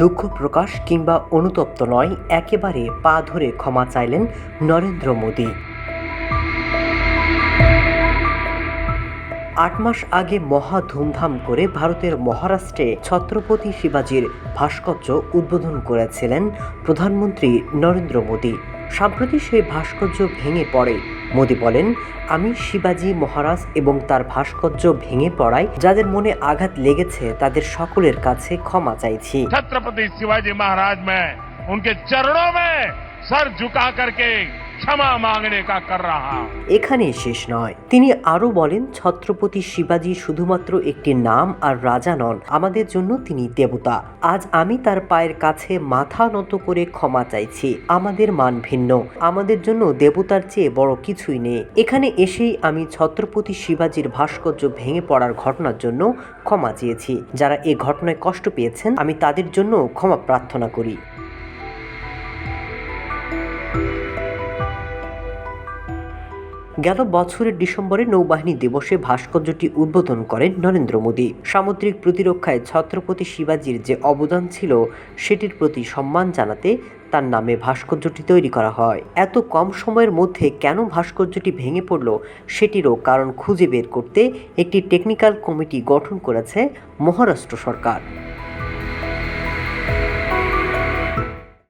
দুঃখ প্রকাশ কিংবা অনুতপ্ত নয়, একেবারে পা ধরে ক্ষমা চাইলেন নরেন্দ্র মোদী। আট মাস আগে মহা ধুমধাম করে ভারতের মহারাষ্ট্রে ছত্রপতি শিবাজির ভাস্কর্য উদ্বোধন করেছিলেন প্রধানমন্ত্রী নরেন্দ্র মোদী। সম্প্রতি সেই ভাস্কর্য ভেঙে পড়ে। মোদি বলেন, আমি শিবাজি মহারাজ এবং তার ভাস্কর্য ভেঙে পড়ায় যাদের মনে আঘাত লেগেছে তাদের সকলের কাছে ক্ষমা চাইছি। ছত্রপতি শিবাজি মহারাজ মে, উনকে চরণোं মে সর ঝুকা করকে ক্ষমা মাগনে কা কর শেষ নয়। তিনি আরও বলেন, ছত্রপতি শিবাজি শুধুমাত্র একটি নাম আর রাজা নন, আমাদের জন্য তিনি দেবতা। আজ আমি তার পায়ের কাছে মাথা নত করে ক্ষমা চাইছি। আমাদের মান ভিন্ন। আমাদের জন্য দেবতার চেয়ে বড় কিছুই নেই। এখানে এসেই আমি ছত্রপতি শিবাজির ভাস্কর্য ভেঙে পড়ার ঘটনার জন্য ক্ষমা চেয়েছি। যারা এ ঘটনায় কষ্ট পেয়েছেন, আমি তাদের জন্য ক্ষমা প্রার্থনা করি। গেল বছরের ডিসেম্বরে নৌবাহিনী দিবসে ভাস্কর্যটি উদ্বোধন করেন নরেন্দ্র মোদী। সামুদ্রিক প্রতিরক্ষায় ছত্রপতি শিবাজির যে অবদান ছিল, সেটির প্রতি সম্মান জানাতে তার নামে ভাস্কর্যটি তৈরি করা হয়। এত কম সময়ের মধ্যে কেন ভাস্কর্যটি ভেঙে পড়ল, সেটিরও কারণ খুঁজে বের করতে একটি টেকনিক্যাল কমিটি গঠন করেছে মহারাষ্ট্র সরকার।